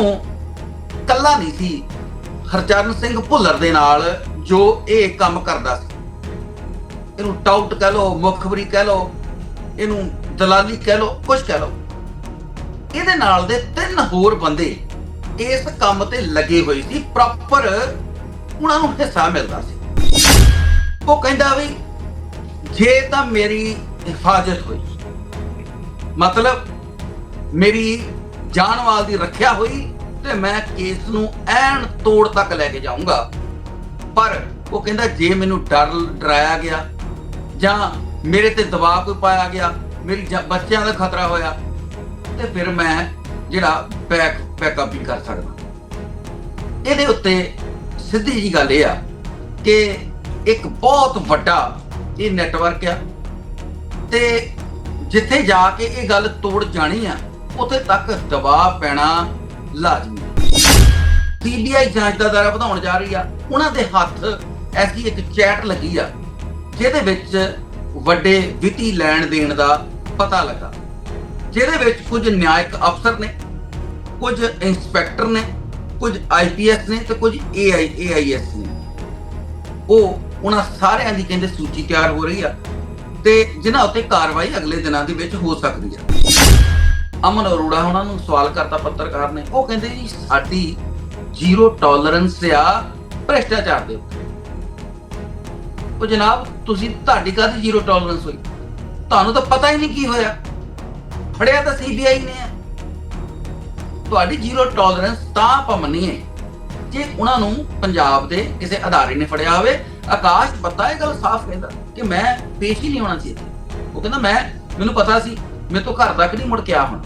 ਕ੍ਰਿਸ਼ਨੂ ਕੱਲਾ ਨਹੀਂ ਸੀ, ਹਰਚਰਨ ਸਿੰਘ ਭੁੱਲਰ ਦੇ ਨਾਲ ਜੋ ਇਹ ਕੰਮ ਕਰਦਾ ਸੀ। ਇਹਨੂੰ ਟਾਊਟ ਕਹਿ ਲੋ ਮੁਖਬਰੀ ਕਹਿ ਲੋ ਇਹਨੂੰ ਦਲਾਲੀ ਕਹਿ ਲੋ ਕੁਝ ਕਹਿ ਲੋ ਇਹਦੇ ਨਾਲ ਦੇ ਤਿੰਨ ਹੋਰ ਬੰਦੇ ਇਸ ਕੰਮ ਤੇ ਲੱਗੇ ਹੋਏ ਸੀ ਪ੍ਰੋਪਰ ਉਹਨਾਂ ਨੂੰ ਹਿੱਸਾ ਮਿਲਦਾ ਸੀ। ਉਹ ਕਹਿੰਦਾ ਵੀ, ਜੇ ਤਾਂ ਮੇਰੀ ਹਿਫਾਜ਼ਤ ਹੋਈ, ਮਤਲਬ ਮੇਰੀ ਜਾਨ ਮਾਲ ਦੀ ਰੱਖਿਆ ਹੋਈ ਤੇ ਮੈਂ ਕੇਸ ਨੂੰ ਐਨ ਤੋੜ ਤੱਕ ਲੈ ਕੇ ਜਾਊਂਗਾ। ਪਰ ਉਹ ਕਹਿੰਦਾ ਜੇ ਮੈਨੂੰ ਡਰ, ਡਰਾਇਆ ਗਿਆ, ਜਾਂ ਮੇਰੇ ਤੇ ਦਬਾਅ ਕੋਈ ਪਾਇਆ ਗਿਆ, ਮੇਰੀ ਜਾਂ ਬੱਚਿਆਂ ਦਾ ਖਤਰਾ ਹੋਇਆ, ਤੇ ਫਿਰ ਮੈਂ ਜਿਹੜਾ ਬੈਕ ਬੈਕਅਪ ਵੀ ਕਰ ਸਕਦਾ। ਇਹਦੇ ਉੱਤੇ ਸਿੱਧੀ ਜੀ ਗੱਲ ਇਹ ਆ ਕਿ ਇੱਕ ਬਹੁਤ ਵੱਡਾ ਇਹ ਨੈਟਵਰਕ ਆ, ਤੇ ਜਿੱਥੇ ਜਾ ਕੇ ਇਹ ਗੱਲ ਤੋੜ ਜਾਣੀ ਆ, ਉੱਥੇ ਤੱਕ ਦਬਾਅ ਪੈਣਾ ਲਾਜ਼ਮੀ ਸੀਬੀਆਈ ਜਾਂਚ ਦਾ ਦਾਇਰਾ ਵਧਾਉਣ ਜਾ ਰਹੀ ਆ। ਉਹਨਾਂ ਦੇ ਹੱਥ ਐਸੀ ਇੱਕ ਚੈਟ ਲੱਗੀ ਆ, ਜਿਹਦੇ ਵਿੱਚ ਵੱਡੇ ਵਿੱਤੀ ਲੈਣ ਦੇਣ ਦਾ ਪਤਾ ਲੱਗਾ। ਜਿਹਦੇ ਵਿੱਚ ਕੁਝ ਨਿਆਇਕ ਅਫਸਰ ਨੇ, ਕੁਝ ਇੰਸਪੈਕਟਰ ਨੇ, ਕੁਝ ਆਈਪੀਐਸ ਨੇ ਤੇ ਕੁਝ ਏਆਈ ਏਆਈਐਸ ਨੇ। ਉਹ ਉਹਨਾਂ ਸਾਰਿਆਂ ਦੀ ਕਹਿੰਦੇ ਸੂਚੀ ਤਿਆਰ ਹੋ ਰਹੀ ਆ ਤੇ ਜਿਨ੍ਹਾਂ ਉੱਤੇ ਕਾਰਵਾਈ ਅਗਲੇ ਦਿਨਾਂ ਦੇ ਵਿੱਚ ਹੋ ਸਕਦੀ ਆ। ਅਮਨ ਅਰੋੜਾ ਉਹਨਾਂ ਨੂੰ ਸਵਾਲ ਕਰਤਾ ਪੱਤਰਕਾਰ ਨੇ। ਉਹ ਕਹਿੰਦੇ ਜੀ, ਸਾਡੀ ਜ਼ੀਰੋ ਟੋਲਰੈਂਸ ਆ ਭ੍ਰਿਸ਼ਟਾਚਾਰ ਦੇ ਉੱਤੇ। ਉਹ ਜਨਾਬ, ਤੁਸੀਂ ਤੁਹਾਡੀ ਕਾਹਦੀ ਜ਼ੀਰੋ ਟੋਲਰੈਂਸ ਹੋਈ? ਤੁਹਾਨੂੰ ਤਾਂ ਪਤਾ ਹੀ ਨਹੀਂ ਕੀ ਹੋਇਆ। ਫੜਿਆ ਤਾਂ ਸੀਬੀਆਈ ਨੇ। ਆ ਤੁਹਾਡੀ ਜ਼ੀਰੋ ਟੋਲਰੈਂਸ ਤਾਂ ਆਪਾਂ ਮੰਨੀਏ ਜੇ ਉਹਨਾਂ ਨੂੰ ਪੰਜਾਬ ਦੇ ਕਿਸੇ ਅਧਾਰੇ ਨੇ ਫੜਿਆ ਹੋਵੇ, ਆਕਾਸ਼ ਪਤਾ ਇਹ ਗੱਲ ਸਾਫ਼ ਕਹਿੰਦਾ ਕਿ ਮੈਂ ਪੇਸ਼ ਹੀ ਨਹੀਂ ਹੋਣਾ ਸੀ ਉਹ ਕਹਿੰਦਾ, ਮੈਂ, ਮੈਨੂੰ ਪਤਾ ਸੀ, ਮੇਰੇ ਤੋਂ ਘਰ ਤੱਕ ਨਹੀਂ ਮੁੜ ਕੇ ਆ ਹੁਣ।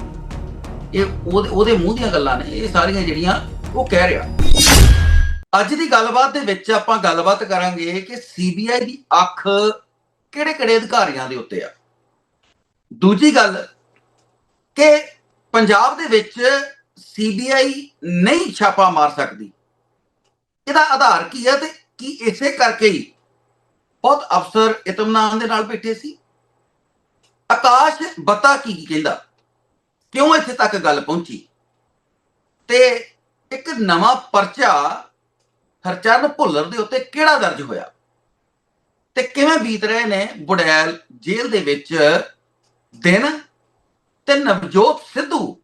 ਇਹ ਉਹਦੇ ਉਹਦੇ ਮੂੰਹ ਦੀਆਂ ਗੱਲਾਂ ਨੇ, ਇਹ ਸਾਰੀਆਂ ਜਿਹੜੀਆਂ ਉਹ ਕਹਿ ਰਿਹਾ। ਅੱਜ ਦੀ ਗੱਲਬਾਤ ਦੇ ਵਿੱਚ ਆਪਾਂ ਗੱਲਬਾਤ ਕਰਾਂਗੇ ਕਿ ਸੀਬੀਆਈ ਦੀ ਅੱਖ ਕਿਹੜੇ-ਕਿਹੜੇ ਅਧਿਕਾਰੀਆਂ ਦੇ ਉੱਤੇ ਆ। ਦੂਜੀ ਗੱਲ ਕਿ ਪੰਜਾਬ ਦੇ ਵਿੱਚ ਸੀਬੀਆਈ ਨਹੀਂ ਛਾਪਾ ਮਾਰ ਸਕਦੀ। ਇਹਦਾ ਆਧਾਰ ਕੀ ਹੈ ਤੇ ਕੀ ਇਸੇ ਕਰਕੇ ਹੀ ਬਹੁਤ ਅਫਸਰ ਇਤਮਾਨ ਦੇ ਨਾਲ ਬੈਠੇ ਸੀ। ਆਕਾਸ਼ ਬਤਾ ਕੀ ਕਹਿੰਦਾ? ਕਿਉਂ ਇੱਥੇ ਤੱਕ ਗੱਲ ਪਹੁੰਚੀ? ਤੇ ਇੱਕ ਨਵਾਂ ਪਰਚਾ ਹਰਚਰਨ ਭੁੱਲਰ ਦੇ ਉੱਤੇ ਕਿਹੜਾ ਦਰਜ ਹੋਇਆ? ਤੇ ਕਿਵੇਂ ਬੀਤ ਰਹੇ ਨੇ ਬੁੜੈਲ ਜੇਲ੍ਹ ਦੇ ਵਿੱਚ ਦਿਨ ਤੇ ਨਵਜੋਤ ਸਿੱਧੂ?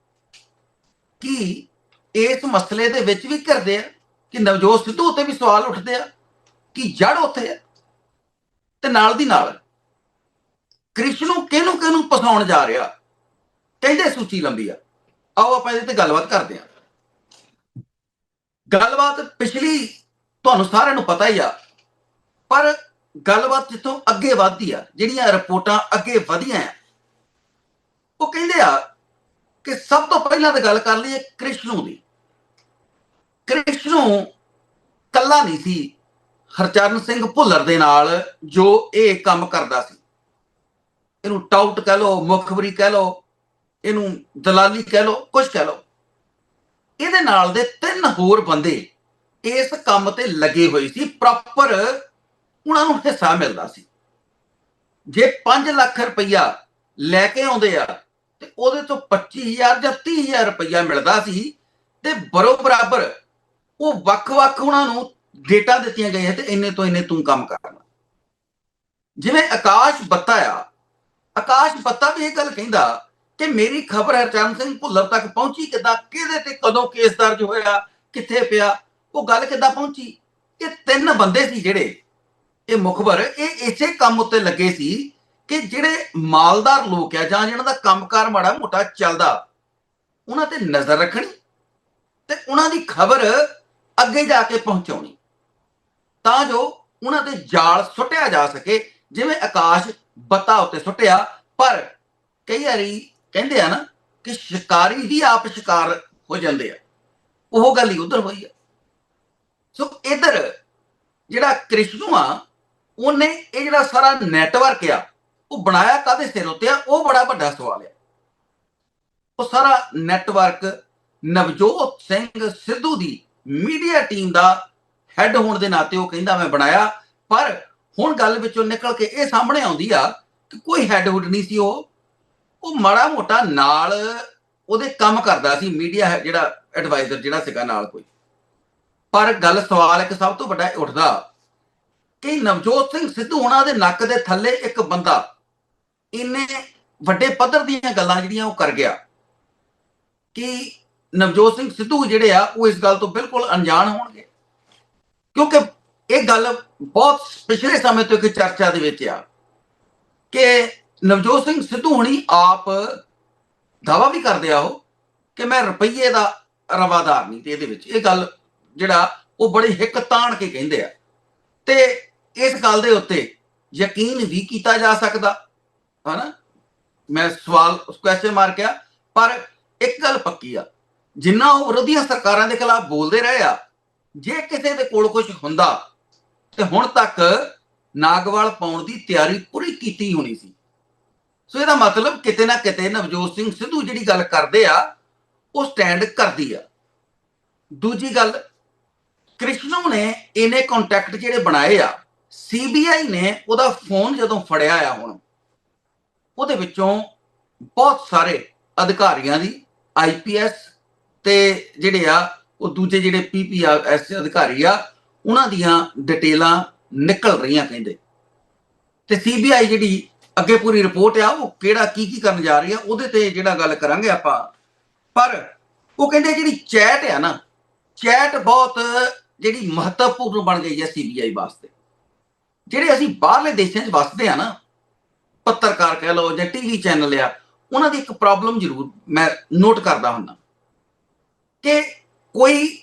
ਕੀ ਇਸ ਮਸਲੇ ਦੇ ਵਿੱਚ ਵੀ ਕਰਦੇ ਆ? ਕਿ ਨਵਜੋਤ ਸਿੱਧੂ ਉੱਤੇ ਵੀ ਸਵਾਲ ਉੱਠਦੇ ਆ? ਕਿ ਜੜ ਉੱਥੇ ਆ? ਤੇ ਨਾਲ ਦੀ ਨਾਲ ਕ੍ਰਿਸ਼ਨੂ ਕਿਹਨੂੰ ਕਿਹਨੂੰ ਫਸਾਉਣ ਜਾ ਰਿਹਾ? ਕਹਿੰਦੇ ਸੂਚੀ ਲੰਬੀ ਆ। ਆਓ ਆਪਾਂ ਇਹਦੇ ਤੇ ਗੱਲਬਾਤ ਕਰਦੇ ਆ। ਗੱਲਬਾਤ ਪਿਛਲੀ ਤੁਹਾਨੂੰ ਸਾਰਿਆਂ ਨੂੰ ਪਤਾ ਹੀ ਆ, ਪਰ ਗੱਲਬਾਤ ਜਿੱਥੋਂ ਅੱਗੇ ਵਧਦੀ ਆ, ਜਿਹੜੀਆਂ ਰਿਪੋਰਟਾਂ ਅੱਗੇ ਵਧੀਆਂ ਆ, ਉਹ ਕਹਿੰਦੇ ਆ ਕਿ ਸਭ ਤੋਂ ਪਹਿਲਾਂ ਤਾਂ ਗੱਲ ਕਰ ਲਈਏ ਕ੍ਰਿਸ਼ਨੂ ਦੀ। ਕ੍ਰਿਸ਼ਨੂ ਕੱਲਾ ਨਹੀਂ ਸੀ, ਹਰਚਰਨ ਸਿੰਘ ਭੁੱਲਰ ਦੇ ਨਾਲ ਜੋ ਇਹ ਕੰਮ ਕਰਦਾ ਸੀ। ਇਹਨੂੰ ਟਾਊਟ ਕਹਿ ਲੋ ਮੁਖਬਰੀ ਕਹਿ ਲੋ ਇਹਨੂੰ ਦਲਾਲੀ ਕਹਿ ਲੋ ਕੁਝ ਕਹਿ ਲੋ ਇਹਦੇ ਨਾਲ ਦੇ ਤਿੰਨ ਹੋਰ ਬੰਦੇ ਇਸ ਕੰਮ ਤੇ ਲੱਗੇ ਹੋਏ ਸੀ ਪ੍ਰੋਪਰ ਉਹਨਾਂ ਨੂੰ ਹਿੱਸਾ ਮਿਲਦਾ ਸੀ। ਜੇ 5 ਲੱਖ ਰੁਪਈਆ ਲੈ ਕੇ ਆਉਂਦੇ ਆ, ਤੇ ਉਹਦੇ ਤੋਂ 25000 ਜਾਂ 30000 ਰੁਪਈਆ ਮਿਲਦਾ ਸੀ ਤੇ ਬਰੋ ਬਰਾਬਰ ਉਹ ਵੱਖ-ਵੱਖ ਉਹਨਾਂ ਨੂੰ ਡੇਟਾ ਦਿੱਤੀਆਂ ਗਈਆਂ ਤੇ ਇੰਨੇ ਤੋਂ ਇੰਨੇ ਤੂੰ ਕੰਮ ਕਰਨਾ ਜਿਵੇਂ ਆਕਾਸ਼ ਬੱਤਾ ਆ, ਆਕਾਸ਼ ਬੱਤਾ ਵੀ ਇਹ ਗੱਲ ਕਹਿੰਦਾ ਕਿ ਮੇਰੀ ਖਬਰ ਹਰਚਰਨ ਸਿੰਘ ਭੁੱਲਰ ਤੱਕ ਪਹੁੰਚੀ, ਕਿੱਦਾਂ, ਕਿਹਦੇ ਤੇ ਕਦੋਂ ਕੇਸ ਦਰਜ ਹੋਇਆ, ਕਿੱਥੇ ਪਿਆ, ਉਹ ਗੱਲ ਕਿੱਦਾਂ ਪਹੁੰਚੀ? ਇਹ ਤਿੰਨ ਬੰਦੇ ਸੀ ਜਿਹੜੇ, ਇਹ ਮੁਖਬਰ, ਇਹ ਇਸੇ ਕੰਮ ਉੱਤੇ ਲੱਗੇ ਸੀ ਕਿ ਜਿਹੜੇ ਮਾਲਦਾਰ ਲੋਕ ਆ ਜਾਂ ਜਿਹਨਾਂ ਦਾ ਕੰਮਕਾਰ ਮਾੜਾ ਮੋਟਾ ਚੱਲਦਾ, ਉਹਨਾਂ ਤੇ ਨਜ਼ਰ ਰੱਖਣੀ ਤੇ ਉਹਨਾਂ ਦੀ ਖਬਰ ਅੱਗੇ ਜਾ ਕੇ ਪਹੁੰਚਾਉਣੀ। ਤਾਂ ਜੋ ਉਹਨਾਂ ਤੇ ਜਾਲ ਸੁੱਟਿਆ ਜਾ ਸਕੇ, ਜਿਵੇਂ ਆਕਾਸ਼ ਬੱਤਾ ਉੱਤੇ ਸੁੱਟਿਆ, ਪਰ ਕਈ ਵਾਰੀ ਕਹਿੰਦੇ ਆ ਨਾ ਕਿ ਸ਼ਿਕਾਰੀ ਹੀ ਆਪ ਸ਼ਿਕਾਰ ਹੋ ਜਾਂਦੇ ਆ। ਉਹ ਗੱਲ ਹੀ ਉਧਰ ਹੋਈ ਆ। ਸੋ ਇਧਰ ਜਿਹੜਾ ਕ੍ਰਿਸ਼ਨੂ ਆ, ਉਹਨੇ ਇਹ ਜਿਹੜਾ ਸਾਰਾ ਨੈਟਵਰਕ ਆ, ਉਹ ਬਣਾਇਆ ਕਾਦੇ ਸਿਰ ਉੱਤੇ ਆ? ਉਹ ਬੜਾ ਵੱਡਾ ਸਵਾਲ ਆ। ਉਹ ਸਾਰਾ ਨੈਟਵਰਕ ਨਵਜੋਤ ਸਿੰਘ ਸਿੱਧੂ ਦੀ ਮੀਡੀਆ ਟੀਮ ਦਾ ਹੈੱਡ ਹੋਣ ਦੇ ਨਾਤੇ ਉਹ ਕਹਿੰਦਾ, ਮੈਂ ਬਣਾਇਆ। ਪਰ ਹੁਣ ਗੱਲ ਵਿੱਚੋਂ ਨਿਕਲ ਕੇ ਇਹ ਸਾਹਮਣੇ ਆਉਂਦੀ ਆ ਕਿ ਕੋਈ ਹੈੱਡ ਹੁੱਡ ਨਹੀਂ ਸੀ ਉਹ। ਉਹ ਮਾੜਾ ਮੋਟਾ ਨਾਲ ਉਹਦੇ ਕੰਮ ਕਰਦਾ ਸੀ ਮੀਡੀਆ ਜਿਹੜਾ ਐਡਵਾਈਜ਼ਰ ਜਿਹੜਾ ਸੀਗਾ ਨਾਲ ਕੋਈ। ਪਰ ਗੱਲ ਸਵਾਲ ਇੱਕ ਸਭ ਤੋਂ ਵੱਡਾ ਉੱਠਦਾ ਕਿ ਨਵਜੋਤ ਸਿੰਘ ਸਿੱਧੂ ਉਹਨਾਂ ਦੇ ਨੱਕ ਦੇ ਥੱਲੇ ਇੱਕ ਬੰਦਾ ਇੰਨੇ ਵੱਡੇ ਪੱਧਰ ਦੀਆਂ ਗੱਲਾਂ ਜਿਹੜੀਆਂ ਉਹ ਕਰ ਗਿਆ ਕਿ ਨਵਜੋਤ ਸਿੰਘ ਸਿੱਧੂ ਜਿਹੜੇ ਆ ਉਹ ਇਸ ਗੱਲ ਤੋਂ ਬਿਲਕੁਲ ਅਣਜਾਣ ਹੋਣਗੇ। ਕਿਉਂਕਿ ਇਹ ਗੱਲ ਬਹੁਤ ਪਿਛਲੇ ਸਮੇਂ ਤੋਂ ਇੱਕ ਚਰਚਾ ਦੇ ਵਿੱਚ ਆ ਕਿ ਨਵਜੋਤ ਸਿੰਘ ਸਿੱਧੂ ਹੁਣੀ ਆਪ ਦਾਵਾ ਵੀ ਕਰਦੇ ਆ ਉਹ ਕਿ ਮੈਂ ਰੁਪਈਏ ਦਾ ਰਵਾਦਾਰ ਨਹੀਂ ਤੇ ਇਹਦੇ ਵਿੱਚ। ਇਹ ਗੱਲ ਜਿਹੜਾ ਉਹ ਬੜੀ ਹਿੱਕ ਤਾਣ ਕੇ ਕਹਿੰਦੇ ਆ। ਤੇ ਇਸ ਗੱਲ ਦੇ ਉੱਤੇ ਯਕੀਨ ਵੀ ਕੀਤਾ ਜਾ ਸਕਦਾ, ਹਨਾ? ਮੈਂ ਸਵਾਲ, ਉਸ ਕੁਐਸਚਨ ਮਾਰ ਕਿਆ ਪਰ ਇੱਕ ਗੱਲ ਪੱਕੀ ਆ। ਜਿੰਨਾ ਉਹ ਵਿਰੋਧੀਆਂ ਸਰਕਾਰਾਂ ਦੇ ਖਿਲਾਫ ਬੋਲਦੇ ਰਹੇ ਆ, ਜੇ ਕਿਸੇ ਦੇ ਕੋਲ ਕੁਝ ਹੁੰਦਾ, ਤੇ ਹੁਣ ਤੱਕ ਨਾਗਵਾਲ ਪਾਉਣ ਦੀ ਤਿਆਰੀ ਪੂਰੀ ਕੀਤੀ ਹੋਣੀ ਸੀ। ਸੋ ਇਹਦਾ ਮਤਲਬ ਕਿਤੇ ਨਾ ਕਿਤੇ ਨਵਜੋਤ ਸਿੰਘ ਸਿੱਧੂ ਜਿਹੜੀ ਗੱਲ ਕਰਦੇ ਆ, ਉਹ ਸਟੈਂਡ ਕਰਦੀ ਆ। ਦੂਜੀ ਗੱਲ, ਕ੍ਰਿਸ਼ਨੋ ਨੇ ਇਹਨੇ ਕੰਟੈਕਟ ਜਿਹੜੇ ਬਣਾਏ ਆ ਸੀਬੀਆਈ ਨੇ ਉਹਦਾ ਫੋਨ ਜਦੋਂ ਫੜਿਆ ਆ ਹੁਣ, ਉਹਦੇ ਵਿੱਚੋਂ ਬਹੁਤ ਸਾਰੇ ਅਧਿਕਾਰੀਆਂ ਦੀ ਆਈਪੀਐਸ ਤੇ ਜਿਹੜੇ ਆ, ਉਹ ਦੂਜੇ ਜਿਹੜੇ ਪੀਪੀਆਰਐਸ ਅਧਿਕਾਰੀ ਆ, ਉਹਨਾਂ ਦੀਆਂ ਡਿਟੇਲਾਂ ਨਿਕਲ ਰਹੀਆਂ ਕਹਿੰਦੇ। ਤੇ ਸੀਬੀਆਈ ਜਿਹੜੀ ਅੱਗੇ ਪੂਰੀ ਰਿਪੋਰਟ ਆ, ਉਹ ਕਿਹੜਾ ਕੀ ਕੀ ਕਰਨ ਜਾ ਰਹੀ ਆ, ਉਹਦੇ ਤੇ ਜਿਹੜਾ ਗੱਲ ਕਰਾਂਗੇ ਆਪਾਂ। ਪਰ ਉਹ ਕਹਿੰਦੇ ਜਿਹੜੀ ਚੈਟ ਆ ਨਾ ਚੈਟ ਬਹੁਤ ਜਿਹੜੀ ਮਹੱਤਵਪੂਰਨ ਬਣ ਗਈ ਹੈ ਸੀਬੀਆਈ ਵਾਸਤੇ। ਜਿਹੜੇ ਅਸੀਂ ਬਾਹਰਲੇ ਦੇਸ਼ਾਂ 'ਚ ਵਸਦੇ ਆ ਨਾ, ਪੱਤਰਕਾਰ ਕਹਿ ਲਓ ਜਾਂ ਟੀਵੀ ਚੈਨਲ ਆ, ਉਹਨਾਂ ਦੀ ਇੱਕ ਪ੍ਰੋਬਲਮ ਜ਼ਰੂਰ ਮੈਂ ਨੋਟ ਕਰਦਾ ਹੁੰਦਾ। ਕਿ ਕੋਈ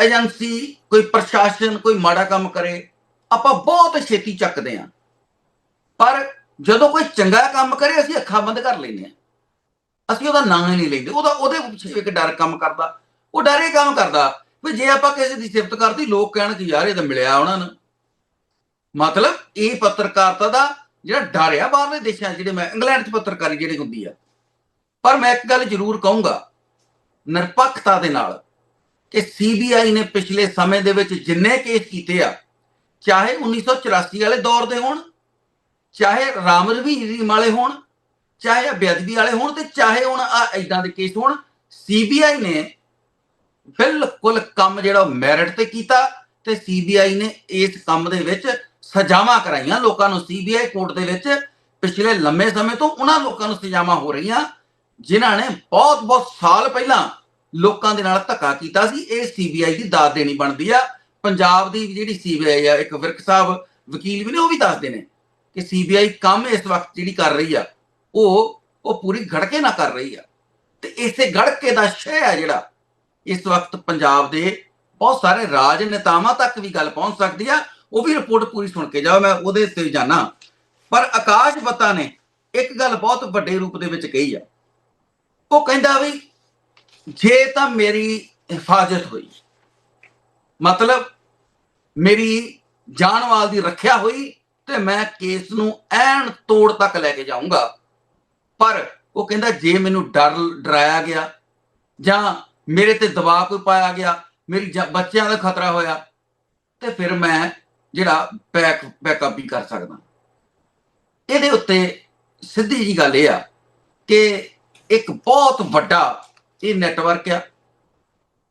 ਏਜੰਸੀ ਕੋਈ ਪ੍ਰਸ਼ਾਸਨ ਕੋਈ ਮਾੜਾ ਕੰਮ ਕਰੇ, ਆਪਾਂ ਬਹੁਤ ਛੇਤੀ ਚੱਕਦੇ ਆ। ਪਰ ਜਦੋਂ ਕੋਈ ਚੰਗਾ ਕੰਮ ਕਰੇ, ਅਸੀਂ ਅੱਖਾਂ ਬੰਦ ਕਰ ਲੈਂਦੇ ਆ ਅਸੀਂ ਉਹਦਾ ਨਾਂ ਹੀ ਨਹੀਂ ਲੈਂਦੇ। ਉਹਦਾ ਉਹਦੇ ਪਿੱਛੇ ਇੱਕ ਡਰ ਕੰਮ ਕਰਦਾ। ਉਹ ਡਰ ਇਹ ਕੰਮ ਕਰਦਾ ਵੀ ਜੇ ਆਪਾਂ ਕਿਸੇ ਦੀ ਸਿਫਤ ਕਰਤੀ, ਲੋਕ ਕਹਿਣ ਕਿ ਯਾਰ ਇਹ ਤਾਂ ਮਿਲਿਆ ਉਹਨਾਂ ਨੂੰ। ਮਤਲਬ ਇਹ ਪੱਤਰਕਾਰਤਾ ਦਾ ਜਿਹੜਾ ਡਰ ਆ ਬਾਹਰਲੇ ਦੇਸ਼ਾਂ 'ਚ, ਜਿਹੜੇ ਮੈਂ ਇੰਗਲੈਂਡ 'ਚ ਪੱਤਰਕਾਰੀ ਜਿਹੜੀ ਹੁੰਦੀ ਆ। ਪਰ ਮੈਂ ਇੱਕ ਗੱਲ ਜ਼ਰੂਰ ਕਹੂੰਗਾ, ਨਿਰਪੱਖਤਾ ਦੇ ਨਾਲ ਕਿ ਸੀਬੀਆਈ ਨੇ ਪਿਛਲੇ ਸਮੇਂ ਦੇ ਵਿੱਚ ਜਿੰਨੇ ਕੇਸ ਕੀਤੇ ਆ, ਚਾਹੇ 1984 ਵਾਲੇ ਦੌਰ ਦੇ ਹੋਣ ਚਾਹੇ ਰਾਮ ਰਹੀਮ ਵਾਲੇ ਹੋਣ, ਚਾਹੇ ਬੇਅਦਬੀ ਵਾਲੇ ਹੋਣ ਤੇ ਚਾਹੇ ਹੁਣ ਆ ਇਦਾਂ ਦੇ ਕੇਸ ਹੋਣ ਸੀਬੀਆਈ ਨੇ ਬਿਲਕੁਲ ਕੰਮ ਜਿਹੜਾ ਮੈਰਿਟ ਤੇ ਕੀਤਾ ਤੇ ਸੀਬੀਆਈ ਨੇ ਇਸ ਕੰਮ ਦੇ ਵਿੱਚ ਸਜ਼ਾਵਾਂ ਕਰਾਈਆਂ ਲੋਕਾਂ ਨੂੰ ਸੀਬੀਆਈ ਕੋਰਟ ਦੇ ਵਿੱਚ। ਪਿਛਲੇ ਲੰਮੇ ਸਮੇਂ ਤੋਂ ਉਹਨਾਂ ਲੋਕਾਂ ਨੂੰ ਸਜ਼ਾਵਾਂ ਹੋ ਰਹੀਆਂ, ਜਿਨ੍ਹਾਂ ਨੇ ਬਹੁਤ ਬਹੁਤ ਸਾਲ ਪਹਿਲਾਂ ਲੋਕਾਂ ਦੇ ਨਾਲ ਧੱਕਾ ਕੀਤਾ ਸੀ। ਇਹ ਸੀਬੀਆਈ ਦੀ ਦਾਦ ਦੇਣੀ ਬਣਦੀ ਆ। ਪੰਜਾਬ ਦੀ ਜਿਹੜੀ ਸੀਬੀਆਈ ਆ, ਇੱਕ ਵਿਰਕ ਸਾਹਿਬ ਵਕੀਲ ਵੀ ਨੇ, ਉਹ ਵੀ ਦੱਸਦੇ ਨੇ। ਕਿ ਸੀਬੀਆਈ ਕੰਮ ਇਸ ਵਕਤ ਜਿਹੜੀ ਕਰ ਰਹੀ ਆ, ਉਹ ਉਹ ਪੂਰੀ ਗੜਕੇ ਨਾ ਕਰ ਰਹੀ ਆ। ਤੇ ਇਸੇ ਗੜਕੇ ਦਾ ਸ਼ਹਿ ਆ ਜਿਹੜਾ, ਇਸ ਵਕਤ ਪੰਜਾਬ ਦੇ ਬਹੁਤ ਸਾਰੇ ਰਾਜਨੇਤਾਵਾਂ ਤੱਕ ਵੀ ਗੱਲ ਪਹੁੰਚ ਸਕਦੀ ਆ। ਉਹ ਵੀ ਰਿਪੋਰਟ ਪੂਰੀ ਸੁਣ ਕੇ ਜਾਓ, ਮੈਂ ਉਹਦੇ ਤੇ ਜਾਣਾ ਪਰ ਆਕਾਸ਼ ਬੱਤਾ ਨੇ ਇੱਕ ਗੱਲ ਬਹੁਤ ਵੱਡੇ ਰੂਪ ਦੇ ਵਿੱਚ ਕਹੀ ਆ। ਉਹ ਕਹਿੰਦਾ ਵੀ, ਜੇ ਤਾਂ ਮੇਰੀ ਹਿਫਾਜ਼ਤ ਹੋਈ, ਮਤਲਬ ਮੇਰੀ ਜਾਨ ਵਾਲ ਦੀ ਰੱਖਿਆ ਹੋਈ ਤੇ ਮੈਂ ਕੇਸ ਨੂੰ ਐਨ ਤੋੜ ਤੱਕ ਲੈ ਕੇ ਜਾਊਂਗਾ। ਪਰ ਉਹ ਕਹਿੰਦਾ, ਜੇ ਮੈਨੂੰ ਡਰ ਡਰਾਇਆ ਗਿਆ, ਜਾਂ ਮੇਰੇ ਤੇ ਦਬਾਅ ਕੋਈ ਪਾਇਆ ਗਿਆ, ਮੇਰੀ ਬੱਚਿਆਂ ਦਾ ਖਤਰਾ ਹੋਇਆ, ਤੇ ਫਿਰ ਮੈਂ ਜਿਹੜਾ ਬੈਕ ਬੈਕਅਪ ਵੀ ਕਰ ਸਕਦਾ। ਇਹਦੇ ਉੱਤੇ ਸਿੱਧੀ ਜੀ ਗੱਲ ਇਹ ਆ ਕਿ ਇੱਕ ਬਹੁਤ ਵੱਡਾ ਇਹ ਨੈਟਵਰਕ ਆ,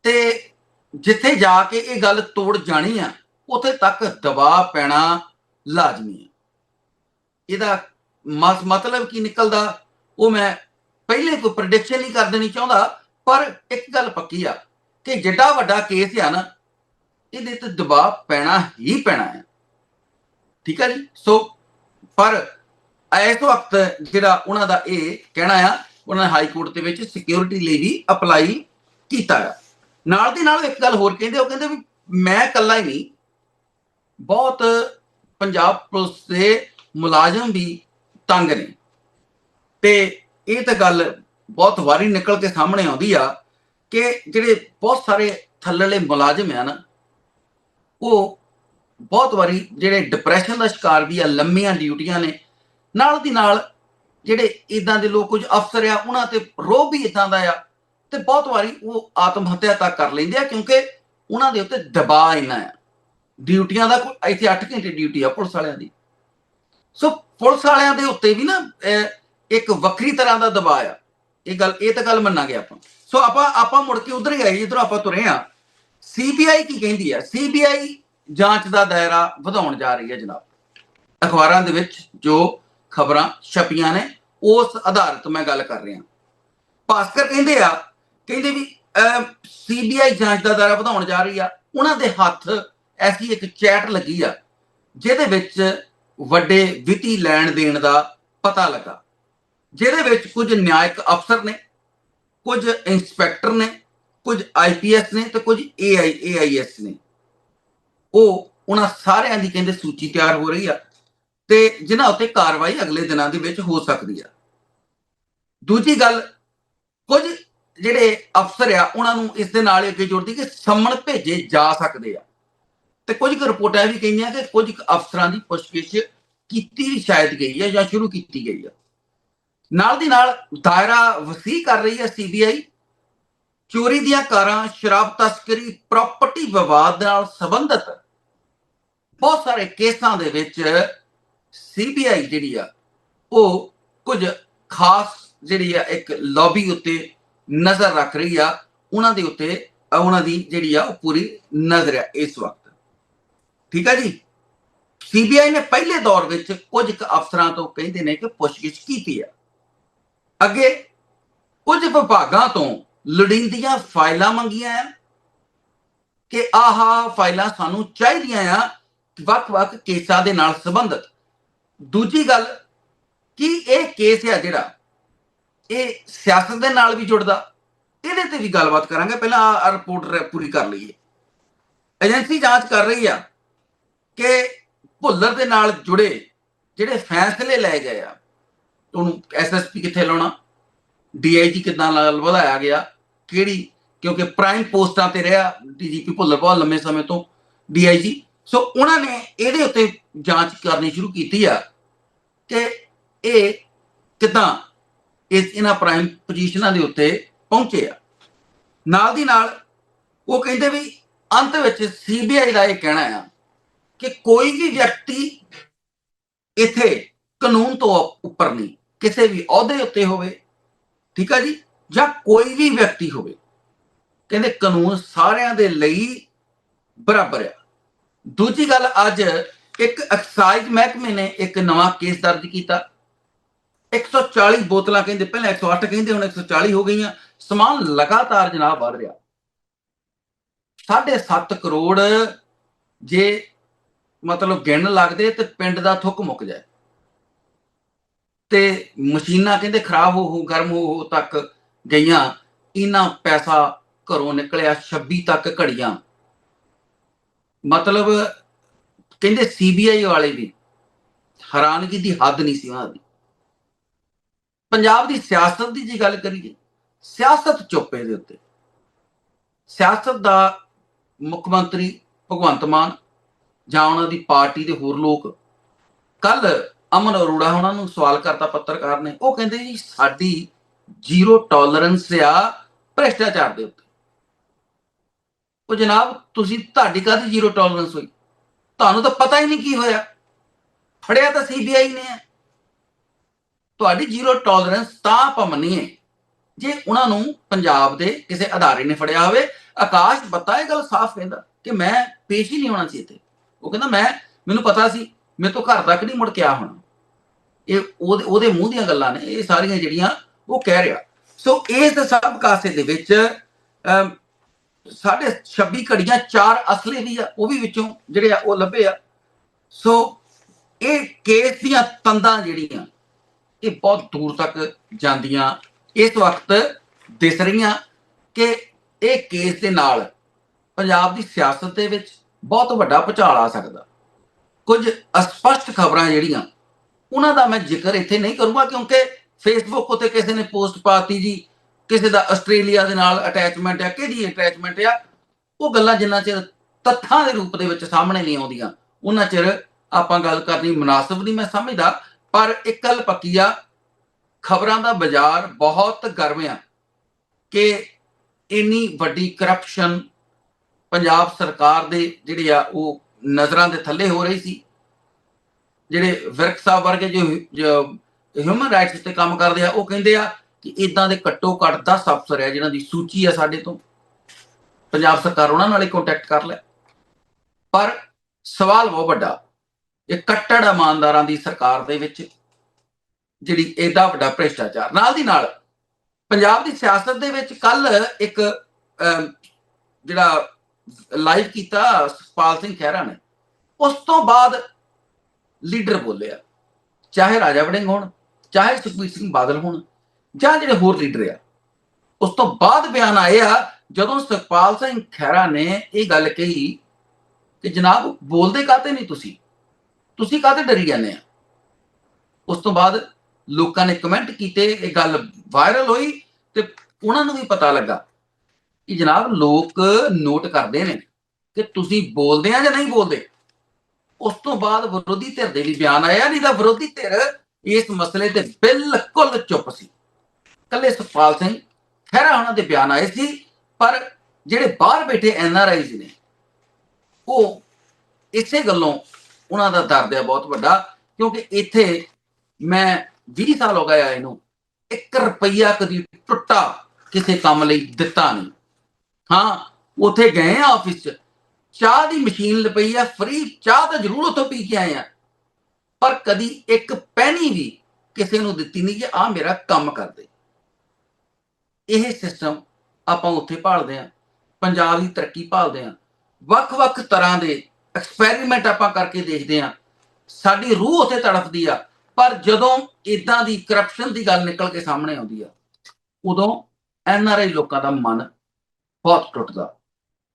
ਤੇ ਜਿੱਥੇ ਜਾ ਕੇ ਇਹ ਗੱਲ ਤੋੜ ਜਾਣੀ ਆ, ਉੱਥੇ ਤੱਕ ਦਬਾਅ ਪੈਣਾ ਲਾਜ਼ਮੀ ਹੈ। ਇਹਦਾ ਮਸ- ਮਤਲਬ ਕੀ ਨਿਕਲਦਾ, ਉਹ ਮੈਂ ਪਹਿਲੇ ਕੋਈ ਪ੍ਰੈਡਿਕਸ਼ਨ ਨਹੀਂ ਕਰ ਦੇਣੀ ਚਾਹੁੰਦਾ, ਪਰ ਇੱਕ ਗੱਲ ਪੱਕੀ ਆ ਕਿ ਜਿੱਡਾ ਵੱਡਾ ਕੇਸ ਆ ਨਾ, ਇਹਦੇ ਤੇ ਦਬਾਅ ਪੈਣਾ ਹੀ ਪੈਣਾ ਹੈ। ਠੀਕ ਹੈ ਜੀ? ਸੋ ਪਰ ਇਸ ਵਕਤ ਜਿਹੜਾ ਉਹਨਾਂ ਦਾ ਇਹ ਕਹਿਣਾ ਆ, ਉਹਨਾਂ ਨੇ ਹਾਈ ਕੋਰਟ ਦੇ ਵਿੱਚ ਸਿਕਿਉਰਿਟੀ ਲਈ ਵੀ ਅਪਲਾਈ ਕੀਤਾ ਆ। ਨਾਲ ਦੀ ਨਾਲ ਇੱਕ ਗੱਲ ਹੋਰ ਕਹਿੰਦੇ, ਉਹ ਕਹਿੰਦੇ ਵੀ ਮੈਂ ਇਕੱਲਾ ਹੀ ਨਹੀਂ, ਬਹੁਤ ਪੰਜਾਬ ਪੁਲਿਸ ਦੇ ਮੁਲਾਜ਼ਮ ਵੀ ਤੰਗ ਨੇ। ਤੇ ਇਹ ਤਾਂ ਗੱਲ ਬਹੁਤ ਵਾਰੀ ਨਿਕਲ ਕੇ ਸਾਹਮਣੇ ਆਉਂਦੀ ਆ ਕਿ ਜਿਹੜੇ ਬਹੁਤ ਸਾਰੇ ਥੱਲੜੇ ਮੁਲਾਜ਼ਮ ਆ ਨਾ, ਉਹ ਬਹੁਤ ਵਾਰੀ ਜਿਹੜੇ ਡਿਪਰੈਸ਼ਨ ਦਾ ਸ਼ਿਕਾਰ ਵੀ ਆ, ਲੰਮੀਆਂ ਡਿਊਟੀਆਂ ਨੇ, ਨਾਲ ਦੀ ਨਾਲ ਜਿਹੜੇ ਇਦਾਂ ਦੇ ਲੋਕ ਕੁਝ ਅਫਸਰ ਆ, ਉਹਨਾਂ ਤੇ ਰੋਹ ਵੀ ਇਦਾਂ ਦਾ ਆ ਤੇ ਬਹੁਤ ਵਾਰੀ ਉਹ ਆਤਮ ਹੱਤਿਆ ਤੱਕ ਕਰ ਲੈਂਦੇ ਆ ਕਿਉਂਕਿ ਉਹਨਾਂ ਦੇ ਉੱਤੇ ਦਬਾਅ ਇੰਨਾ ਆ। ਡਿਊਟੀਆਂ ਦਾ ਕੋਈ, ਇੱਥੇ 8 ਘੰਟੇ ਡਿਊਟੀ ਆ ਪੁਲਿਸ ਵਾਲਿਆਂ ਦੀ। ਸੋ ਪੁਲਿਸ ਵਾਲਿਆਂ ਦੇ ਉੱਤੇ ਵੀ ਨਾ ਇੱਕ ਵੱਖਰੀ ਤਰ੍ਹਾਂ ਦਾ ਦਬਾਅ ਆ। ਇਹ ਗੱਲ, ਇਹ ਤਾਂ ਗੱਲ ਮੰਨਾਂਗੇ ਆਪਾਂ। ਸੋ ਆਪਾਂ ਆਪਾਂ ਮੁੜ ਕੇ ਉਧਰ ਹੀ ਆਏ ਜਿੱਧਰੋਂ ਆਪਾਂ ਤੁਰੇ ਆ। ਸੀਬੀਆਈ ਕੀ ਕਹਿੰਦੀ ਹੈ ਸੀਬੀਆਈ ਜਾਂਚ ਦਾ ਦਾਇਰਾ ਵਧਾਉਣ ਜਾ ਰਹੀ ਹੈ ਜਨਾਬ। ਅਖਬਾਰਾਂ ਦੇ ਵਿੱਚ ਜੋ ਖਬਰਾਂ ਛਪੀਆਂ ਨੇ, ਉਸ ਆਧਾਰਿਤ ਮੈਂ ਗੱਲ ਕਰ ਰਿਹਾ। ਭਾਸਕਰ ਕਹਿੰਦੇ ਆ, ਕਹਿੰਦੇ ਵੀ ਸੀਬੀਆਈ ਜਾਂਚ ਦਾ ਦਾਇਰਾ ਵਧਾਉਣ ਜਾ ਰਹੀ ਆ। ਉਹਨਾਂ ਦੇ ਹੱਥ ਐਸੀ ਇੱਕ ਚੈਟ ਲੱਗੀ ਆ, ਜਿਹਦੇ ਵਿੱਚ ਵੱਡੇ ਵਿੱਤੀ ਲੈਣ ਦੇਣ ਦਾ ਪਤਾ ਲੱਗਾ। ਜਿਹਦੇ ਵਿੱਚ ਕੁਝ ਨਿਆਇਕ ਅਫਸਰ ਨੇ, ਕੁਝ ਇੰਸਪੈਕਟਰ ਨੇ, ਕੁਝ ਆਈਪੀਐਸ ਨੇ ਤੇ ਕੁਝ ਏਆਈ ਏਆਈਐਸ ਨੇ। ਉਹ ਉਹਨਾਂ ਸਾਰਿਆਂ ਦੀ ਕਹਿੰਦੇ ਸੂਚੀ ਤਿਆਰ ਹੋ ਰਹੀ ਆ ਤੇ ਜਿਨ੍ਹਾਂ ਉੱਤੇ ਕਾਰਵਾਈ ਅਗਲੇ ਦਿਨਾਂ ਦੇ ਵਿੱਚ ਹੋ ਸਕਦੀ ਆ। ਦੂਜੀ ਗੱਲ, ਕੁਝ ਜਿਹੜੇ ਅਫਸਰ ਆ, ਉਹਨਾਂ ਨੂੰ ਇਸ ਦੇ ਨਾਲ ਅੱਗੇ ਜੋੜਦੀ ਕਿ ਸੰਮਣ ਭੇਜੇ ਜਾ ਸਕਦੇ ਆ। ਤੇ ਕੁਝ ਕੁ ਰਿਪੋਰਟਾਂ ਵੀ ਕਹੀਆਂ ਕਿ ਕੁਝ ਕੁ ਅਫਸਰਾਂ ਦੀ ਪੁੱਛਗਿੱਛ ਕੀਤੀ ਵੀ ਸ਼ਾਇਦ ਗਈ ਹੈ ਜਾਂ ਸ਼ੁਰੂ ਕੀਤੀ ਗਈ ਹੈ ਨਾਲ ਦੀ ਨਾਲ ਦਾਇਰਾ ਵਸੀ ਕਰ ਰਹੀ ਹੈ ਸੀਬੀਆਈ ਚੋਰੀ ਦੀਆਂ ਕਾਰਾਂ, ਸ਼ਰਾਬ ਤਸਕਰੀ ਪ੍ਰਾਪਰਟੀ ਵਿਵਾਦ ਨਾਲ ਸੰਬੰਧਿਤ ਬਹੁਤ ਸਾਰੇ ਕੇਸਾਂ ਦੇ ਵਿੱਚ ਸੀਬੀਆਈ ਜਿਹੜੀ ਆ, ਉਹ ਕੁਝ ਖਾਸ ਜਿਹੜੀ ਆ ਇੱਕ ਲੌਬੀ ਉੱਤੇ ਨਜ਼ਰ ਰੱਖ ਰਹੀ ਆ। ਉਹਨਾਂ ਦੇ ਉੱਤੇ, ਉਹਨਾਂ ਦੀ ਜਿਹੜੀ ਆ ਉਹ ਪੂਰੀ ਨਜ਼ਰ ਆ ਇਸ ਵਕਤ। ਠੀਕ ਹੈ ਜੀ? ਸੀਬੀਆਈ ਨੇ ਪਹਿਲੇ ਦੌਰ ਵਿੱਚ ਕੁਝ ਕੁ ਅਫਸਰਾਂ ਤੋਂ ਕਹਿੰਦੇ ਨੇ ਕਿ ਪੁੱਛਗਿੱਛ ਕੀਤੀ ਆ। ਅੱਗੇ ਕੁਝ ਵਿਭਾਗਾਂ ਤੋਂ ਲੋੜੀਂਦੀਆਂ ਫਾਈਲਾਂ ਮੰਗੀਆਂ ਆ ਕਿ ਆਹਾ ਫਾਈਲਾਂ ਸਾਨੂੰ ਚਾਹੀਦੀਆਂ ਆ ਵੱਖ-ਵੱਖ ਕੇਸਾਂ ਦੇ ਨਾਲ ਸੰਬੰਧਿਤ। ਦੂਜੀ ਗੱਲ, ਕਿ ਇਹ ਕੇਸ ਆ ਜਿਹੜਾ ਇਹ ਸਿਆਸਤ ਦੇ ਨਾਲ ਵੀ ਜੁੜਦਾ? ਇਹਦੇ ਤੇ ਵੀ ਗੱਲਬਾਤ ਕਰਾਂਗੇ, ਪਹਿਲਾਂ ਆ ਰਿਪੋਰਟ ਪੂਰੀ ਕਰ ਲਈਏ। ਏਜੰਸੀ ਜਾਂਚ ਕਰ ਰਹੀ ਆ। ਕਿ ਭੁੱਲਰ ਦੇ ਨਾਲ ਜੁੜੇ ਜਿਹੜੇ ਫੈਸਲੇ ਲਏ ਗਏ ਆ, ਉਹਨੂੰ ਐਸਐਸਪੀ ਕਿੱਥੇ ਲਾਉਣਾ? ਡੀਆਈਜੀ ਕਿਦਾਂ ਨਾਲ ਵਧਾਇਆ ਗਿਆ? ਕਿਹੜੀ? ਕਿਉਂਕਿ ਪ੍ਰਾਈਮ ਪੋਸਟਾਂ ਤੇ ਰਿਹਾ ਡੀਜੀਪੀ ਭੁੱਲਰ ਬਹੁਤ ਲੰਮੇ ਸਮੇਂ ਤੋਂ ਡੀਆਈਜੀ ਸੋ ਉਹਨਾਂ ਨੇ ਇਹਦੇ ਉੱਤੇ ਜਾਂਚ ਕਰਨੀ ਸ਼ੁਰੂ ਕੀਤੀ ਆ ਕਿ ਇਹ ਕਿਦਾਂ ਇਸ ਇਹਨਾਂ ਪ੍ਰਾਈਮ ਪੋਜੀਸ਼ਨਾਂ ਦੇ ਉੱਤੇ ਪਹੁੰਚੇ ਆ। ਨਾਲ ਦੀ ਨਾਲ ਉਹ ਕਹਿੰਦੇ ਵੀ ਅੰਤ ਵਿੱਚ ਸੀਬੀਆਈ ਦਾ ਇਹ ਕਹਿਣਾ ਆ ਕਿ ਕੋਈ ਵੀ ਵਿਅਕਤੀ ਇੱਥੇ ਕਾਨੂੰਨ ਤੋਂ ਉੱਪਰ ਨਹੀਂ, ਕਿਸੇ ਵੀ ਅਹੁਦੇ ਉੱਤੇ ਹੋਵੇ, ਠੀਕ ਆ ਜੀ, ਜਾਂ ਕੋਈ ਵੀ ਵਿਅਕਤੀ ਹੋਵੇ, ਕਹਿੰਦੇ ਕਾਨੂੰਨ ਸਾਰਿਆਂ ਦੇ ਲਈ ਬਰਾਬਰ ਆ। ਦੂਜੀ ਗੱਲ, ਅੱਜ ਇੱਕ ਐਕਸਾਈਜ਼ ਮਹਿਕਮੇ ਨੇ ਇੱਕ ਨਵਾਂ ਕੇਸ ਦਰਜ ਕੀਤਾ। 140 ਬੋਤਲਾਂ ਕਹਿੰਦੇ, ਪਹਿਲਾਂ 108 ਕਹਿੰਦੇ, ਹੁਣ 140 ਹੋ ਗਈਆਂ। ਸਮਾਨ ਲਗਾਤਾਰ ਜਨਾਬ ਵੱਧ ਰਿਹਾ। 7.5 ਕਰੋੜ ਜੇ ਮਤਲਬ ਗਿਣ ਲੱਗਦੇ ਤੇ ਪਿੰਡ ਦਾ ਥੁੱਕ ਮੁੱਕ ਜਾਏ। ਤੇ ਮਸ਼ੀਨਾਂ ਕਹਿੰਦੇ ਖਰਾਬ ਹੋ ਹੋ ਗਰਮ ਹੋ ਹੋ ਤੱਕ ਗਈਆਂ, ਇਨਾ ਪੈਸਾ ਘਰੋਂ ਨਿਕਲਿਆ 26 ਤੱਕ ਘੜੀਆਂ। ਮਤਲਬ ਕਹਿੰਦੇ ਸੀਬੀਆਈ ਵਾਲੇ ਵੀ ਹੈਰਾਨਗੀ ਦੀ ਹੱਦ ਨਹੀਂ ਸੀ ਉਹਨਾਂ ਦੀ। ਪੰਜਾਬ ਦੀ ਸਿਆਸਤ ਦੀ ਜੇ ਗੱਲ ਕਰੀਏ, ਸਿਆਸਤ ਚੁੱਪੇ ਦੇ ਉੱਤੇ। ਸਿਆਸਤ ਦਾ ਮੁੱਖ ਮੰਤਰੀ ਭਗਵੰਤ ਮਾਨ ਜਾਂ ਉਹਨਾਂ ਦੀ ਪਾਰਟੀ ਦੇ ਹੋਰ ਲੋਕ। ਕੱਲ ਅਮਨ ਅਰੋੜਾ ਉਹਨਾਂ ਨੂੰ ਸਵਾਲ ਕਰਤਾ ਪੱਤਰਕਾਰ ਨੇ। ਉਹ ਕਹਿੰਦੇ ਜੀ, ਸਾਡੀ ਜ਼ੀਰੋ ਟੋਲਰੈਂਸ ਆ ਭ੍ਰਿਸ਼ਟਾਚਾਰ ਦੇ ਉੱਤੇ। ਉਹ ਜਨਾਬ, ਤੁਸੀਂ ਤੁਹਾਡੀ ਕਾਹਦੀ ਜ਼ੀਰੋ ਟੋਲਰੈਂਸ ਹੋਈ? ਤੁਹਾਨੂੰ ਤਾਂ ਪਤਾ ਹੀ ਨਹੀਂ ਕੀ ਹੋਇਆ। ਫੜਿਆ ਤਾਂ ਸੀਬੀਆਈ ਨੇ। ਤੁਹਾਡੀ ਜ਼ੀਰੋ ਟੋਲਰੈਂਸ ਤਾਂ ਆਪਾਂ ਮੰਨੀਏ ਜੇ ਉਹਨਾਂ ਨੂੰ ਪੰਜਾਬ ਦੇ ਕਿਸੇ ਅਦਾਰੇ ਨੇ ਫੜਿਆ ਹੋਵੇ, ਆਕਾਸ਼ ਬੱਤਾ ਇਹ ਗੱਲ ਸਾਫ਼ ਕਹਿੰਦਾ ਕਿ ਮੈਂ ਪੇਸ਼ ਹੀ ਨਹੀਂ ਹੋਣਾ ਸੀ ਇੱਥੇ। ਉਹ ਕਹਿੰਦਾ, ਮੈਂ, ਮੈਨੂੰ ਪਤਾ ਸੀ, ਮੇਰੇ ਤੋਂ ਘਰ ਤੱਕ ਨਹੀਂ ਮੁੜ ਕੇ ਆ ਹੋਣਾ। ਇਹ ਉਹਦੇ ਉਹਦੇ ਮੂੰਹ ਦੀਆਂ ਗੱਲਾਂ ਨੇ, ਇਹ ਸਾਰੀਆਂ ਜਿਹੜੀਆਂ ਉਹ ਕਹਿ ਰਿਹਾ। ਸੋ ਇਸ ਸਭ ਕਾਸੇ ਦੇ ਵਿੱਚ ਸਾਡੇ 26 ਘੜੀਆਂ ਚਾਰ ਅਸਲੇ ਵੀ ਆ, ਉਹ ਵੀ ਵਿੱਚੋਂ ਜਿਹੜੇ ਆ, ਉਹ ਲੱਭੇ ਆ। ਸੋ ਇਹ ਕੇਸ ਦੀਆਂ ਤੰਦਾਂ ਜਿਹੜੀਆਂ, ਇਹ ਬਹੁਤ ਦੂਰ ਤੱਕ ਜਾਂਦੀਆਂ, ਇਸ ਵਕਤ ਦਿਸ ਰਹੀਆਂ ਕਿ ਇਹ ਕੇਸ ਦੇ ਨਾਲ ਪੰਜਾਬ ਦੀ ਸਿਆਸਤ ਦੇ ਵਿੱਚ ਬਹੁਤ ਵੱਡਾ ਭੁਚਾਲ ਆ ਸਕਦਾ। ਕੁਝ ਅਸਪਸ਼ਟ ਖਬਰਾਂ ਜਿਹੜੀਆਂ, ਉਹਨਾਂ ਦਾ ਮੈਂ ਜ਼ਿਕਰ ਇੱਥੇ ਨਹੀਂ ਕਰੂੰਗਾ ਕਿਉਂਕਿ ਫੇਸਬੁੱਕ ਉਤੇ ਕਿਸੇ ਨੇ ਪੋਸਟ ਪਾਤੀ ਜੀ, ਕਿਸੇ ਦਾ ਆਸਟ੍ਰੇਲੀਆ ਦੇ ਨਾਲ ਅਟੈਚਮੈਂਟ ਆ, ਕਿਹਦੀ ਅਟੈਚਮੈਂਟ ਆ, ਉਹ ਗੱਲਾਂ ਜਿੰਨਾ ਚਿਰ ਤੱਥਾਂ ਦੇ ਰੂਪ ਦੇ ਵਿੱਚ ਸਾਹਮਣੇ ਨਹੀਂ ਆਉਂਦੀਆਂ, ਉਹਨਾਂ ਚਿਰ ਆਪਾਂ ਗੱਲ ਕਰਨੀ ਮناسب ਨਹੀਂ ਮੈਂ ਸਮਝਦਾ, ਪਰ ਇੱਕ ਗੱਲ ਪੱਕੀ ਆ, ਖਬਰਾਂ ਦਾ ਬਾਜ਼ਾਰ ਬਹੁਤ ਗਰਮ ਆ ਕਿ ਇੰਨੀ ਵੱਡੀ ਕਰਪਸ਼ਨ ਪੰਜਾਬ ਸਰਕਾਰ ਦੇ ਜਿਹੜੇ ਆ ਉਹ ਨਜ਼ਰਾਂ ਦੇ ਥੱਲੇ ਹੋ ਰਹੀ ਸੀ। ਜਿਹੜੇ ਵਿਰਕ ਸਾਹਿਬ ਵਰਗੇ ਜੋ ਹਿਊਮਨ ਰਾਈਟਸ ਤੇ ਕੰਮ ਕਰਦੇ ਆ ਉਹ ਕਹਿੰਦੇ ਆ ਕਿ ਇਦਾਂ ਦੇ ਘੱਟੋ ਘੱਟ 10 ਅਫਸਰ ਆ ਜਿਨ੍ਹਾਂ ਦੀ ਸੂਚੀ ਆ ਸਾਡੇ ਤੋਂ। ਪੰਜਾਬ ਸਰਕਾਰ ਉਹਨਾਂ ਨਾਲ ਹੀ ਕੰਟੈਕਟ ਕਰ ਲੈ। ਪਰ ਸਵਾਲ ਬਹੁਤ ਵੱਡਾ ਇਹ ਕੱਟੜ ਇਮਾਨਦਾਰਾਂ ਦੀ ਸਰਕਾਰ ਦੇ ਵਿੱਚ ਜਿਹੜੀ ਐਡਾ ਵੱਡਾ ਭ੍ਰਿਸ਼ਟਾਚਾਰ। ਨਾਲ ਦੀ ਨਾਲ ਪੰਜਾਬ ਦੀ ਸਿਆਸਤ ਦੇ ਵਿੱਚ ਕੱਲ ਇੱਕ ਅਮ, ਜਿਹੜਾ ਲਾਈਵ ਕੀਤਾ ਸੁਖਪਾਲ ਸਿੰਘ ਖਹਿਰਾ ਨੇ। ਉਸ ਤੋਂ ਬਾਅਦ ਲੀਡਰ ਬੋਲਿਆ, ਚਾਹੇ ਰਾਜਾ ਵੜਿੰਗ ਹੋਣ, ਚਾਹੇ ਸੁਖਬੀਰ ਸਿੰਘ ਬਾਦਲ ਹੋਣ, ਜਾਂ ਜਿਹੜੇ ਹੋਰ ਲੀਡਰ ਆ। ਉਸ ਤੋਂ ਬਾਅਦ ਬਿਆਨ ਆਏ ਆ, ਜਦੋਂ ਸੁਖਪਾਲ ਸਿੰਘ ਖਹਿਰਾ ਨੇ ਇਹ ਗੱਲ ਕਹੀ ਕਿ ਜਨਾਬ ਬੋਲਦੇ ਕਾਤੇ ਨਹੀਂ ਤੁਸੀਂ? ਤੁਸੀਂ ਕਾਤੇ ਡਰੀ ਜਾਂਦੇ ਆ? ਉਸ ਤੋਂ ਬਾਅਦ ਲੋਕਾਂ ਨੇ ਕਮੈਂਟ ਕੀਤੇ, ਇਹ ਗੱਲ ਵਾਇਰਲ ਹੋਈ ਤੇ ਉਹਨਾਂ ਨੂੰ ਵੀ ਪਤਾ ਲੱਗਾ। ਕਿ ਜਨਾਬ ਲੋਕ ਨੋਟ ਕਰਦੇ ਨੇ ਕਿ ਤੁਸੀਂ ਬੋਲਦੇ ਆ ਜਾਂ ਨਹੀਂ ਬੋਲਦੇ? ਉਸ ਤੋਂ ਬਾਅਦ ਵਿਰੋਧੀ ਧਿਰ ਦੇ ਵੀ ਬਿਆਨ ਆਇਆ ਨਹੀਂ ਤਾਂ ਵਿਰੋਧੀ ਧਿਰ ਇਸ ਮਸਲੇ ਤੇ ਬਿਲਕੁਲ ਚੁੱਪ ਸੀ। ਕੱਲੇ ਸੁਖਪਾਲ ਸਿੰਘ ਖਹਿਰਾ ਉਹਨਾਂ ਦੇ ਬਿਆਨ ਆਏ ਸੀ, ਪਰ ਜਿਹੜੇ ਬਾਹਰ ਬੈਠੇ ਐਨ ਆਰ ਆਈਜ਼ ਨੇ, ਉਹ ਇਸੇ ਗੱਲੋਂ ਉਹਨਾਂ ਦਾ ਦਰਦ ਹੈ ਬਹੁਤ ਵੱਡਾ, ਕਿਉਂਕਿ ਇੱਥੇ ਮੈਂ 20 ਸਾਲ ਹੋ ਗਏ ਆਏ ਨੂੰ 1 ਰੁਪਈਆ ਕਦੀ ਟੁੱਟਾ ਕਿਸੇ ਕੰਮ ਲਈ ਦਿੱਤਾ ਨਹੀਂ। ਹਾਂ, ਉੱਥੇ ਗਏ ਆ ਆਫਿਸ 'ਚ। ਚਾਹ ਦੀ ਮਸ਼ੀਨ ਪਈ ਆ ਫ੍ਰੀ ਚਾਹ ਤਾਂ ਜ਼ਰੂਰ ਉੱਥੋਂ ਪੀ ਕੇ ਆਏ ਆ। ਪਰ ਕਦੀ ਇੱਕ ਪੈਣੀ ਵੀ ਕਿਸੇ ਨੂੰ ਦਿੱਤੀ ਨਹੀਂ ਕਿ ਆ ਮੇਰਾ ਕੰਮ ਕਰ ਦੇ। ਇਹ ਸਿਸਟਮ ਆਪਾਂ ਉੱਥੇ ਭਾਲਦੇ ਆ, ਪੰਜਾਬ ਦੀ ਤਰੱਕੀ ਭਾਲਦੇ ਆ। ਵੱਖ-ਵੱਖ ਤਰ੍ਹਾਂ ਦੇ ਐਕਸਪੈਰੀਮੈਂਟ ਆਪਾਂ ਕਰਕੇ ਦੇਖਦੇ ਆ। ਸਾਡੀ ਰੂਹ ਉੱਥੇ ਤੜਫਦੀ ਆ, ਪਰ ਜਦੋਂ ਇਦਾਂ ਦੀ ਕਰਪਸ਼ਨ ਦੀ ਗੱਲ ਨਿਕਲ ਕੇ ਸਾਹਮਣੇ ਆਉਂਦੀ ਆ, ਉਦੋਂ ਐਨ ਆਰ ਆਈ ਲੋਕਾਂ ਦਾ ਮਨ ਬਹੁਤ ਟੁੱਟਦਾ।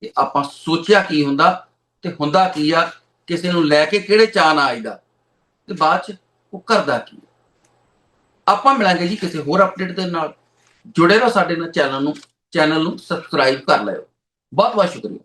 ਕਿ ਆਪਾਂ ਸੋਚਿਆ ਕੀ ਹੁੰਦਾ ਤੇ ਹੁੰਦਾ ਕੀ ਆ, ਕਿਸੇ ਨੂੰ ਲੈ ਕੇ ਕਿਹੜੇ ਚਾਹ ਨਾਲ ਆਈਦਾ। ਤੇ ਬਾਅਦ ਚ ਉਹ ਕਰਦਾ ਕੀ ਆ। ਆਪਾਂ ਮਿਲਾਂਗੇ ਜੀ ਕਿਸੇ ਹੋਰ ਅਪਡੇਟ ਦੇ ਨਾਲ। ਜੁੜੇ ਰਹੋ ਸਾਡੇ ਨਾਲ ਚੈਨਲ ਨੂੰ ਚੈਨਲ ਨੂੰ ਸਬਸਕ੍ਰਾਈਬ ਕਰ ਲਿਓ। ਬਹੁਤ ਬਹੁਤ ਸ਼ੁਕਰੀਆ।